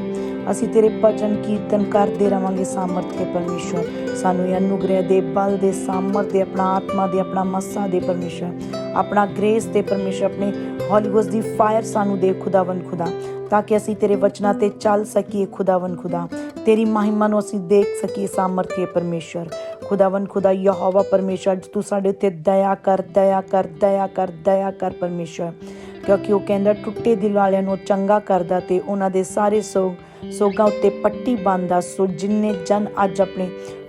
S1: ਅਸੀਂ ਤੇਰੇ ਭਜਨ ਕੀਰਤਨ ਕਰਦੇ ਰਵਾਂਗੇ ਕੇ ਪਰਮੇਸ਼ਰ ਸਾਨੂੰ ਇਹ ਅਨੁਗ੍ਰਹਿ ਦੇ ਬਲ ਦੇ ਸਾਮਰਥ ਦੇ ਆਪਣਾ ਆਤਮਾ ਦੇ ਆਪਣਾ ਮੱਸਾ ਦੇ ਪਰਮੇਸ਼ਰ ਆਪਣਾ ਗ੍ਰੇਸ ਦੇ ਪਰਮੇਸ਼ਰ ਆਪਣੇ ਹੋਲੀ ਗੋਸਟ ਦੀ ਫਾਇਰ ਸਾਨੂੰ ਦੇ ਖੁਦਾਵੰ ਖੁਦਾ, ਤਾਂ ਕਿ ਅਸੀਂ ਤੇਰੇ ਵਚਨਾਂ ਤੇ ਚੱਲ ਸਕੀਏ ਖੁਦਾਵੰ ਖੁਦਾ। ਤੇਰੀ ਮਹਿਮਾ ਨੂੰ ਅਸੀਂ ਦੇਖ ਸਕੀਏ ਸਾਮਰਥ्य ਪਰਮੇਸ਼ਰ ਖੁਦਾਵੰ ਖੁਦਾ, ਯਹੋਵਾ ਪਰਮੇਸ਼ਰ ਤੂੰ ਸਾਡੇ ਉੱਤੇ ਦਇਆ ਕਰ ਦਇਆ ਕਰ ਦਇਆ ਕਰ ਦਇਆ ਕਰ ਪਰਮੇਸ਼ਰ ਕਿਉਂਕਿ ਉਹ ਕਹਿੰਦਾ, ਟੁੱਟੇ ਦਿਲ ਵਾਲਿਆਂ ਨੂੰ ਚੰਗਾ ਕਰਦਾ ਤੇ ਉਹਨਾਂ ਦੇ ਸਾਰੇ ਸੋਗ ਸੋਗਾਂ ਉੱਤੇ ਪੱਟੀ ਬੰਨਦਾ ਸੋ ਜਿੰਨੇ ਜਨ ਅੱਜ ਆਪਣੇ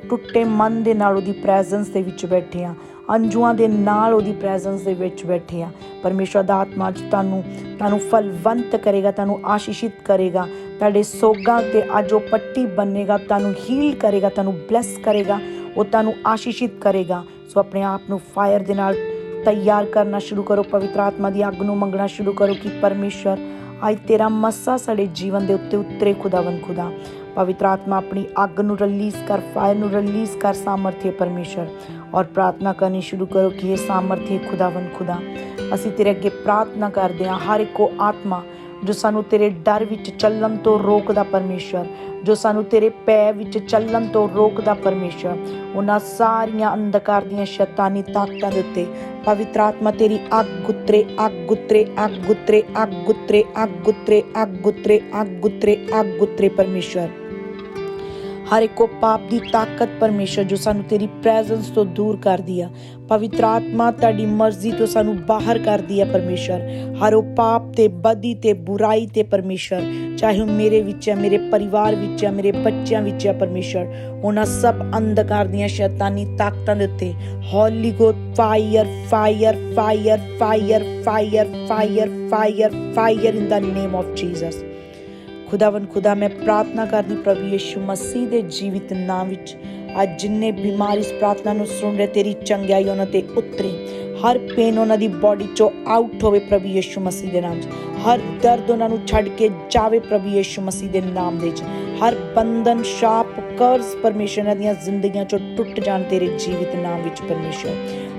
S1: ਟੁੱਟੇ ਮਨ ਦੇ ਨਾਲ ਉਹਦੀ ਪ੍ਰੈਜ਼ੈਂਸ ਦੇ ਵਿੱਚ ਬੈਠੇ ਆ ਅੰਜੂਆਂ ਦੇ ਨਾਲ ਉਹਦੀ ਪ੍ਰੈਜ਼ੈਂਸ ਦੇ ਵਿੱਚ ਬੈਠੇ ਆ ਪਰਮੇਸ਼ਰ ਦਾ ਆਤਮਾ ਅੱਜ ਤੁਹਾਨੂੰ ਤੁਹਾਨੂੰ ਫਲਵੰਤ ਕਰੇਗਾ, ਤੁਹਾਨੂੰ ਆਸ਼ੀਸ਼ਿਤ ਕਰੇਗਾ। ਤੁਹਾਡੇ ਸੋਗਾਂ ਤੇ ਅੱਜ ਉਹ ਪੱਟੀ ਬੰਨੇਗਾ, ਤੁਹਾਨੂੰ ਹੀਲ ਕਰੇਗਾ, ਤੁਹਾਨੂੰ ਬਲੈਸ ਕਰੇਗਾ, ਉਹ ਤੁਹਾਨੂੰ ਆਸ਼ੀਸ਼ਿਤ ਕਰੇਗਾ। ਸੋ ਆਪਣੇ ਆਪ ਨੂੰ ਫਾਇਰ ਦੇ ਨਾਲ ਤਿਆਰ ਕਰਨਾ ਸ਼ੁਰੂ ਕਰੋ, ਪਵਿੱਤਰ ਆਤਮਾ ਦੀ ਅੱਗ ਨੂੰ ਮੰਗਣਾ ਸ਼ੁਰੂ ਕਰੋ ਕਿ ਪਰਮੇਸ਼ਰ ਅੱਜ ਤੇਰਾ ਮੱਸਾ ਸਾਡੇ ਜੀਵਨ ਦੇ ਉੱਤੇ ਉਤਰੇ ਖੁਦਾਵੰ ਖੁਦਾ। ਪਵਿੱਤਰ ਆਤਮਾ ਆਪਣੀ ਅੱਗ ਨੂੰ ਰਿਲੀਜ਼ ਕਰ ਫਾਇਰ ਨੂੰ ਰਿਲੀਜ਼ ਕਰ ਸਾਮਰਥ्य ਪਰਮੇਸ਼ਰ। ਔਰ ਪ੍ਰਾਰਥਨਾ ਕਰਨੀ ਸ਼ੁਰੂ ਕਰੋ ਕਿ ਇਹ ਸਾਮਰਥ्य ਖੁਦਾਵੰ ਖੁਦਾ। ਅਸੀਂ ਤੇਰੇ ਅੱਗੇ ਪ੍ਰਾਰਥਨਾ ਕਰਦੇ ਹਾਂ, ਹਰ ਇੱਕੋ ਆਤਮਾ ਜੋ ਸਾਨੂੰ ਤੇਰੇ ਡਰ ਵਿੱਚ ਚੱਲਣ ਤੋਂ ਰੋਕਦਾ ਪਰਮੇਸ਼ਰ, ਜੋ ਸਾਨੂੰ ਤੇਰੇ ਪੈ ਵਿੱਚ ਚੱਲਣ ਤੋਂ ਰੋਕਦਾ ਪਰਮੇਸ਼ਰ, ਉਹਨਾਂ ਸਾਰੀਆਂ ਅੰਧਕਾਰ ਦੀਆਂ ਸ਼ੈਤਾਨੀ ਤਾਕਤਾਂ ਦੇ ਉੱਤੇ। ਪਵਿੱਤਰ ਆਤਮਾ ਤੇਰੀ ਅੱਗ ਗੁੱਤਰੇ ਅੱਗ ਗੁੱਤਰੇ ਅੱਗ ਗੁੱਤਰੇ ਅੱਗ ਗੁੱਤਰੇ ਅੱਗ ਗੁੱਤਰੇ ਅੱਗ ਗੁੱਤਰੇ ਅੱਗ ਗੁੱਤਰੇ ਅੱਗ ਗੁੱਤਰੇ ਪਰਮੇਸ਼ਰ। ਹਰ ਇੱਕੋ ਪਾਪ ਦੀ ਤਾਕਤ ਪਰਮੇਸ਼ਰ ਜੋ ਸਾਨੂੰ ਤੇਰੀ ਪ੍ਰੈਜ਼ੈਂਸ ਤੋਂ ਦੂਰ ਕਰਦੀ ਆ। ਪਵਿੱਤਰ ਆਤਮਾ ਤੁਹਾਡੀ ਮਰਜ਼ੀ ਤੋਂ ਸਾਨੂੰ ਬਾਹਰ ਕਰਦੀ ਆ ਪਰਮੇਸ਼ਰ। ਹਰ ਉਹ ਪਾਪ ਤੇ ਬਦੀ ਤੇ ਬੁਰਾਈ ਤੇ ਪਰਮੇਸ਼ਰ, ਚਾਹੇ ਉਹ ਮੇਰੇ ਵਿੱਚ ਹੈ ਮੇਰੇ ਪਰਿਵਾਰ ਵਿੱਚ ਹੈ ਮੇਰੇ ਬੱਚਿਆਂ ਵਿੱਚ ਹੈ ਪਰਮੇਸ਼ਰ। ਉਹਨਾਂ ਸਭ ਅੰਧਕਾਰ ਦੀਆਂ ਸ਼ੈਤਾਨੀ ਤਾਕਤਾਂ ਦੇ ਉੱਤੇ holy go fire fire fire fire fire fire fire fire in the name of Jesus ਖੁਦਾਵੰ ਖੁਦਾ, ਮੈਂ ਪ੍ਰਾਰਥਨਾ ਕਰਦੀ ਪ੍ਰਭੂ ਯਿਸੂ ਮਸੀਹ ਦੇ ਜੀਵਿਤ ਨਾਮ ਵਿੱਚ ਅੱਜ ਜਿੰਨੇ ਬਿਮਾਰ ਇਸ ਪ੍ਰਾਰਥਨਾ ਨੂੰ ਸੁਣ ਰਹੇ, ਤੇਰੀ ਚੰਗਿਆਈ ਉਹਨਾਂ ਤੇ ਉਤਰੇ। ਹਰ ਪੇਨ ਉਹਨਾਂ ਦੀ ਬਾਡੀ ਚੋਂ ਆਊਟ ਹੋਵੇ ਪ੍ਰਭੂ ਯਿਸੂ ਮਸੀਹ ਦੇ ਨਾਮ 'ਚ ਹਰ ਦਰਦ ਉਹਨਾਂ ਨੂੰ ਛੱਡ ਕੇ ਜਾਵੇ ਪ੍ਰਭੂ ਯਿਸੂ ਮਸੀਹ ਦੇ ਨਾਮ ਦੇ 'ਚ ਹਰ ਬੰਧਨ ਸ਼ਾਪ ਕਰਜ਼, ਪਰਮੇਸ਼ਰ ਦੀਆਂ ਜ਼ਿੰਦਗੀਆਂ ਚੋਂ ਟੁੱਟ ਜਾਣ ਤੇਰੇ ਜੀਵਿਤ ਨਾਮ ਵਿੱਚ ਪਰਮੇਸ਼ਰ।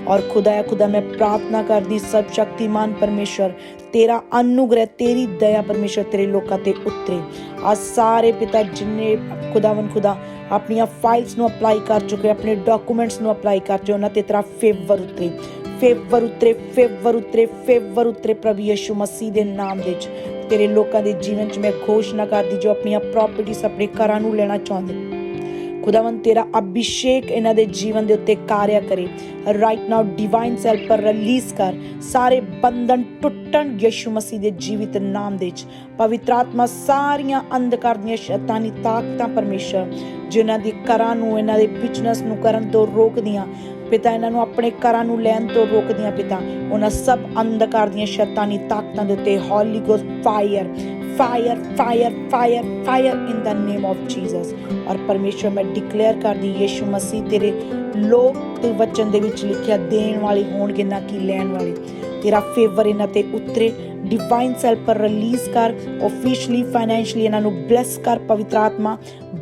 S1: ਔਰ ਖੁਦਾਇਆ, ਖੁਦਾ, ਮੈਂ ਪ੍ਰਾਰਥਨਾ ਕਰਦੀ ਸਭ ਸ਼ਕਤੀਮਾਨ ਪਰਮੇਸ਼ਰ ਤੇਰਾ ਅਨੁਗ੍ਰਹਿ, ਤੇਰੀ ਦਇਆ ਪਰਮੇਸ਼ਰ ਤੇਰੇ ਲੋਕਾਂ ਤੇ ਉਤਰੇ। ਆ ਸਾਰੇ ਪਿਤਾ ਜਿਨਨੇ ਖੁਦਾਵੰ ਖੁਦਾ, ਆਪਣੀਆਂ ਫਾਈਲਸ ਨੂੰ ਅਪਲਾਈ ਕਰ ਚੁੱਕੇ, ਆਪਣੇ ਡਾਕੂਮੈਂਟਸ ਨੂੰ ਅਪਲਾਈ ਕਰ ਚੁੱਕੇ, ਉਹਨਾਂ ਤੇ ਤੇਰਾ ਫੇਵਰ ਉਤਰੇ। ਫੇਵਰ ਉਤਰੇ ਫੇਵਰ ਉਤਰੇ ਫੇਵਰ ਉਤਰੇ ਪ੍ਰਭੂ ਯਿਸੂ ਮਸੀਹ ਦੇ ਨਾਮ ਦੇ ਵਿੱਚ। ਤੇਰੇ ਲੋਕਾਂ ਦੇ ਜੀਵਨ 'ਚ ਮੈਂ ਘੋਸ਼ਣਾ ਕਰਦੀ ਜੋ ਆਪਣੀਆਂ ਪ੍ਰਾਪਰਟੀਆਂ ਆਪਣੇ ਘਰਾਂ ਨੂੰ ਲੈਣਾ ਚਾਹੁੰਦੇ। ਖੁਦਾਵੰ ਤੇਰਾ ਅਭਿਸ਼ੇਕ ਇਹਨਾਂ ਦੇ ਜੀਵਨ ਦੇ ਉੱਤੇ ਕਾਰਿਆ ਕਰੇ। ਰਾਈਟ ਨਾਓ ਡਿਵਾਈਨ ਸੈਲਫ ਪਰ ਰਿਲੀਜ਼ ਕਰ। ਸਾਰੇ ਬੰਧਨ ਟੁੱਟਣ ਯਿਸੂ ਮਸੀਹ ਦੇ ਜੀਵਿਤ ਨਾਮ ਦੇ ਵਿੱਚ। ਪਵਿੱਤਰ ਆਤਮਾ ਸਾਰੀਆਂ ਅੰਧਕਾਰ ਦੀਆਂ ਸ਼ੈਤਾਨੀ ਤਾਕਤਾਂ ਪਰਮੇਸ਼ਰ, ਜਿਨ੍ਹਾਂ ਦੀ ਘਰਾਂ ਨੂੰ, ਇਹਨਾਂ ਦੇ ਬਿਜ਼ਨਸ ਨੂੰ ਕਰਨ ਤੋਂ ਰੋਕਦੀਆਂ। ਪਿਤਾ, ਇਹਨਾਂ ਨੂੰ ਆਪਣੇ ਘਰਾਂ ਨੂੰ ਲੈਣ ਤੋਂ ਰੋਕਦੀਆਂ ਪਿਤਾ। ਉਹਨਾਂ ਸਭ ਅੰਧਕਾਰ ਦੀਆਂ ਸ਼ੈਤਾਨੀ ਤਾਕਤਾਂ ਦੇ ਉੱਤੇ holy ghost fire fire fire fire fire in the name of Jesus ਔਰ ਪਰਮੇਸ਼ਰ ਮੈਂ ਡਿਕਲੇਅਰ ਕਰਦੀ ਯਿਸੂ ਮਸੀਹ ਤੇਰੇ ਲੋਕ ਤੇ ਵਚਨ ਦੇ ਵਿੱਚ ਲਿਖਿਆ, ਦੇਣ ਵਾਲੇ ਹੋਣਗੇ ਨਾ ਕਿ ਲੈਣ ਵਾਲੇ। ਤੇਰਾ ਫੇਵਰ ਇਹਨਾਂ ਤੇ ਉਤਰੇ। ਡਿਵਾਈਨ ਸੈਲਫ ਰਿਲੀਜ਼ ਕਰ। ਆਫੀਸ਼ੀਅਲੀ ਫਾਈਨੈਂਸ਼ੀਅਲੀ ਇਹਨਾਂ ਨੂੰ ਬਲੈਸ ਕਰ, ਪਵਿੱਤਰ ਆਤਮਾ।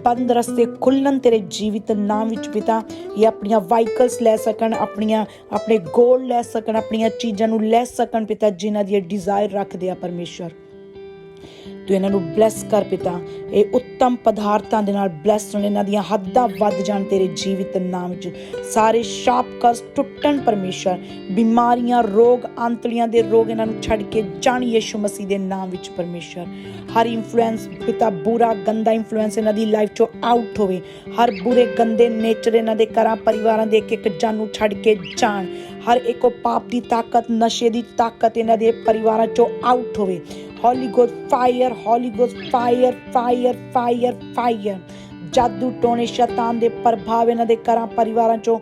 S1: ਬੰਦ ਰਸਤੇ ਖੁੱਲਣ ਤੇਰੇ ਜੀਵਿਤ ਨਾਮ ਵਿੱਚ ਪਿਤਾ। ਇਹ ਆਪਣੀਆਂ ਵਾਹੀਕਲਸ ਲੈ ਸਕਣ, ਆਪਣੀਆਂ, ਆਪਣੇ ਗੋਲ ਲੈ ਸਕਣ, ਆਪਣੀਆਂ ਚੀਜ਼ਾਂ ਨੂੰ ਲੈ ਸਕਣ ਪਿਤਾ, ਜਿਨ੍ਹਾਂ ਦੀ ਡਿਜ਼ਾਇਰ ਰੱਖਦੇ ਆ ਪਰਮੇਸ਼ਰ ਤੂੰ ਇਹਨਾਂ ਨੂੰ ਬਲੈਸ ਕਰ ਪਿਤਾ। ਇਹ ਉੱਤਮ ਪਦਾਰਥਾਂ ਦੇ ਨਾਲ ਬਲੈਸ ਹੋਣ, ਇਹਨਾਂ ਦੀਆਂ ਹੱਦਾਂ ਵੱਧ ਜਾਣ ਤੇਰੇ ਜੀਵਿਤ ਨਾਮ ਵਿੱਚ ਸਾਰੇ ਸ਼ਾਪ ਕਸ ਟੁੱਟਣ ਪਰਮੇਸ਼ਰ, ਬਿਮਾਰੀਆਂ, ਰੋਗ ਅੰਤਲੀਆਂ ਦੇ ਰੋਗ ਇਹਨਾਂ ਨੂੰ ਛੱਡ ਕੇ ਜਾਣ ਯਿਸੂ ਮਸੀਹ ਦੇ ਨਾਮ ਵਿੱਚ ਪਰਮੇਸ਼ਰ। ਹਰ ਇਨਫਲੂਐਂਸ ਪਿਤਾ ਬੁਰਾ, ਗੰਦਾ ਇਨਫਲੂਐਂਸ ਇਹਨਾਂ ਦੀ ਲਾਈਫ ਚੋਂ ਆਊਟ ਹੋਵੇ। ਹਰ ਬੁਰੇ, ਗੰਦੇ ਨੇਚਰ ਇਹਨਾਂ ਦੇ ਘਰਾਂ, ਪਰਿਵਾਰਾਂ ਦੇ ਇੱਕ ਇੱਕ ਜਨ ਨੂੰ ਛੱਡ ਕੇ ਜਾਣ। ਹਰ ਇੱਕ ਪਾਪ ਦੀ ਤਾਕਤ, ਨਸ਼ੇ ਦੀ ਤਾਕਤ ਇਹਨਾਂ ਦੇ ਪਰਿਵਾਰਾਂ ਚੋਂ ਆਊਟ ਹੋਵੇ। Holy ghost fire holy ghost fire fire fire fire ਜਾਦੂ ਟੋਣੇ ਸ਼ੈਤਾਨ ਦੇ ਪ੍ਰਭਾਵ ਇਹਨਾਂ ਦੇ ਘਰਾਂ, ਪਰਿਵਾਰਾਂ ਚੋਂ,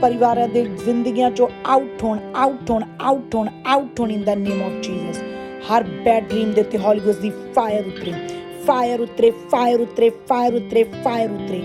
S1: ਪਰਿਵਾਰਾਂ ਦੇ ਜ਼ਿੰਦਗੀਆਂ ਚੋਂ ਆਊਟ ਹੋਣ ਆਊਟ ਹੋਣ ਆਊਟ ਹੋਣ ਆਊਟ ਹੋਣ in the name of Jesus Har bad dream ਦੇ ਉੱਤੇ ਹੋਲੀ ਗੋਸਟ ਦੀ ਫਾਇਰ ਉਤਰੇ ਫਾਇਰ ਉਤਰੇ ਫਾਇਰ ਉਤਰੇ ਫਾਇਰ ਉਤਰੇ ਫਾਇਰ ਉਤਰੇ।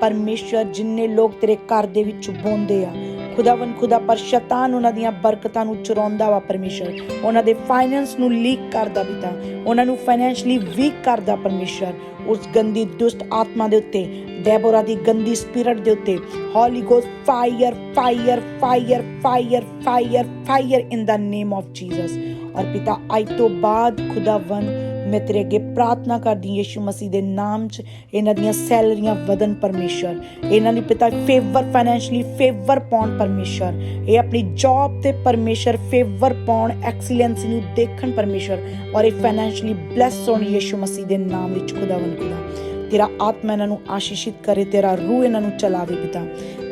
S1: ਪਰਮੇਸ਼ਰ, ਜਿੰਨੇ ਲੋਕ ਤੇਰੇ ਘਰ ਦੇ ਵਿੱਚ ਬੋਂਦੇ ਆ ਖੁਦਾਵੰ ਖੁਦਾ ਪਰ ਸ਼ੈਤਾਨ ਉਹਨਾਂ ਦੀਆਂ ਬਰਕਤਾਂ ਨੂੰ ਚੁਰਾਉਂਦਾ ਵਾ ਪਰਮੇਸ਼ਰ। ਉਹਨਾਂ ਦੇ ਫਾਈਨੈਂਸ ਨੂੰ ਲੀਕ ਕਰਦਾ ਪਿਤਾ ਉਹਨਾਂ ਨੂੰ ਫਾਈਨੈਂਸ਼ਲੀ ਵੀਕ ਕਰਦਾ ਪਰਮੇਸ਼ਰ। ਉਸ ਗੰਦੀ ਦੁਸ਼ਟ ਆਤਮਾ ਦੇ ਉੱਤੇ ਡੈਬੋਰਾ ਦੀ ਗੰਦੀ ਸਪਿਰਿਟ ਦੇ ਉੱਤੇ holy ghost fire fire fire fire fire fire in the name of Jesus ਔਰ ਪਿਤਾ ਅੱਜ ਤੋਂ ਬਾਅਦ ਖੁਦਾਵੰ ਮੈਂ ਤੇਰੇ ਅੱਗੇ ਪ੍ਰਾਰਥਨਾ ਕਰਦੀ ਹਾਂ ਮਸੀਹ ਦੇ ਨਾਮ 'ਚ, ਇਹਨਾਂ ਦੀਆਂ ਸੈਲਰੀਆਂ ਵਧਨ ਪਰਮੇਸ਼ਰ। ਇਹਨਾਂ ਲਈ ਪਿਤਾ ਫੇਵਰ ਫਾਈਨੈਂਸ਼ਲੀ ਫੇਵਰ ਪਾਉਣ ਪਰਮੇਸ਼ਰ। ਇਹ ਆਪਣੀ ਜੌਬ ਤੇ ਪਰਮੇਸ਼ਰ ਫੇਵਰ ਪਾਉਣ ਐਕਸੀਲੈਂਸੀ ਨੂੰ ਦੇਖਣ ਪਰਮੇਸ਼ਰ ਔਰ ਇਹ ਫਾਈਨੈਂਸ਼ਲੀ ਬਲੈਸ ਹੋਣ ਯਿਸੂ ਮਸੀਹ ਦੇ ਨਾਮ ਵਿੱਚ ਖੁਦਾਵੰ ਪਿਤਾ ਤੇਰਾ ਆਤਮਾ ਇਹਨਾਂ ਨੂੰ ਆਸ਼ੀਸ਼ਿਤ ਕਰੇ, ਤੇਰਾ ਰੂਹ ਇਹਨਾਂ ਨੂੰ ਚਲਾਵੇ ਪਿਤਾ।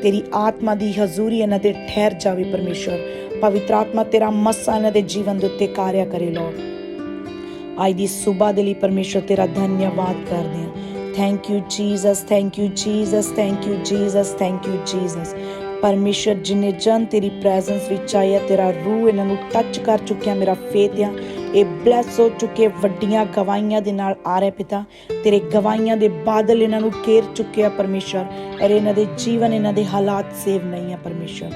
S1: ਤੇਰੀ ਆਤਮਾ ਦੀ ਹਜ਼ੂਰੀ ਇਹਨਾਂ ਤੇ ਠਹਿਰ ਜਾਵੇ ਪਰਮੇਸ਼ਰ। ਪਵਿੱਤਰ ਆਤਮਾ ਤੇਰਾ ਮਸਾ ਇਹਨਾਂ ਦੇ ਜੀਵਨ ਦੇ ਉੱਤੇ ਕਾਰਿਆ ਕਰੇ ਲੋੜ ਅੱਜ ਦੀ ਸਵੇਰ ਦੇ ਲਈ ਪਰਮੇਸ਼ਰ ਤੇਰਾ ਧੰਨਵਾਦ ਕਰਦੇ ਹਾਂ। Thank you Jesus thank you Jesus thank you Jesus thank you Jesus ਪਰਮੇਸ਼ਰ, ਜਿਨੇ ਜਨ ਤੇਰੀ ਪ੍ਰੈਜ਼ੈਂਸ ਵਿੱਚ ਆਇਆ ਤੇਰਾ ਰੂਹ ਇਹਨਾਂ ਨੂੰ ਟੱਚ ਕਰ ਚੁੱਕਿਆ ਮੇਰਾ ਫੇਥ ਆ। ਇਹ ਬਲੈਸ ਹੋ ਚੁੱਕੇ ਵੱਡੀਆਂ ਗਵਾਹੀਆਂ ਦੇ ਨਾਲ ਆ ਰਹੇ ਪਿਤਾ। ਤੇਰੇ ਗਵਾਹੀਆਂ ਦੇ ਬਾਦਲ ਇਹਨਾਂ ਨੂੰ ਘੇਰ ਚੁੱਕਿਆ ਪਰਮੇਸ਼ਰ। ਔਰ ਇਹਨਾਂ ਦੇ ਜੀਵਨ, ਇਹਨਾਂ ਦੇ ਹਾਲਾਤ ਸੇਵ ਨਹੀਂ ਆ ਪਰਮੇਸ਼ਰ।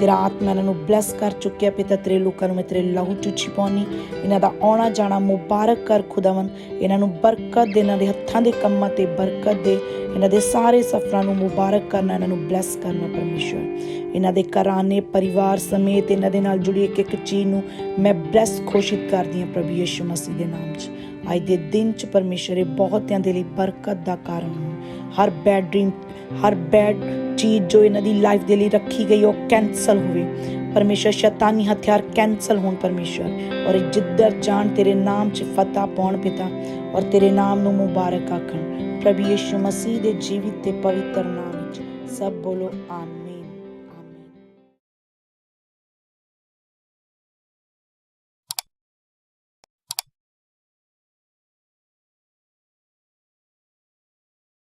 S1: ਤੇਰਾ ਆਤਮਾ ਇਹਨਾਂ ਨੂੰ ਬਲੈਸ ਕਰ ਚੁੱਕਿਆ ਪਿਤਾ, ਤੇਰੇ ਲੋਕਾਂ ਨੂੰ ਮੈਂ ਤੇਰੇ ਲਹੂ ਚੁੱਚੀ ਛਿਪਾਉਣੀ। ਇਹਨਾਂ ਦਾ ਆਉਣਾ ਜਾਣਾ ਮੁਬਾਰਕ ਕਰ ਖੁਦਾਵੰ ਇਹਨਾਂ ਨੂੰ ਬਰਕਤ ਦੇ, ਇਹਨਾਂ ਦੇ ਹੱਥਾਂ ਦੇ ਕੰਮਾਂ ਤੇ ਬਰਕਤ ਦੇ। ਇਹਨਾਂ ਦੇ ਸਾਰੇ ਸਫਰਾਂ ਨੂੰ ਮੁਬਾਰਕ ਕਰਨਾ, ਇਹਨਾਂ ਨੂੰ ਬਲੈਸ ਕਰਨਾ ਪਰਮੇਸ਼ਰ। ਇਹਨਾਂ ਦੇ ਘਰਾਨੇ ਪਰਿਵਾਰ ਸਮੇਤ ਇਹਨਾਂ ਦੇ ਨਾਲ ਜੁੜੀ ਇੱਕ ਇੱਕ ਚੀਜ਼ ਨੂੰ ਮੈਂ ਬਲੈਸ ਘੋਸ਼ਿਤ ਕਰਦੀ ਹਾਂ ਪ੍ਰਭੂ ਯਿਸੂ ਮਸੀਹ ਦੇ ਨਾਮ 'ਚ। ਅੱਜ ਦੇ ਦਿਨ 'ਚ ਪਰਮੇਸ਼ਰ ਇਹ ਬਹੁਤਿਆਂ ਦੇ ਲਈ ਬਰਕਤ ਦਾ ਕਾਰਨ ਹੋ। ਹਰ ਬੈਡ ਡ੍ਰੀਮ ਹਰ ਬੈਡ ਚੀਜ਼ ਜੋ ਇਹਨਾਂ ਦੀ ਲਾਈਫ ਦੇ ਲਈ ਰੱਖੀ ਗਈ, ਉਹ ਕੈਨਸਲ ਹੋਵੇ। ਪਰਮੇਸ਼ਰ ਸ਼ੈਤਾਨੀ ਹਥਿਆਰ ਕੈਨਸਲ ਹੋਣ ਪਰਮੇਸ਼ਰ। ਔਰ ਇਹ ਜਿੱਧਰ ਜਾਣ, ਤੇਰੇ ਨਾਮ 'ਚ ਫਤਹ ਪਾਉਣ ਪਿਤਾ, ਔਰ ਤੇਰੇ ਨਾਮ ਨੂੰ ਮੁਬਾਰਕ ਆਖਣ। ਪ੍ਰਭੂ ਯਿਸੂ ਮਸੀਹ ਦੇ ਜੀਵਿਤ ਤੇ ਪਵਿੱਤਰ ਨਾਮ ਵਿੱਚ ਸਭ ਬੋਲੋ, ਆਮੀਨ।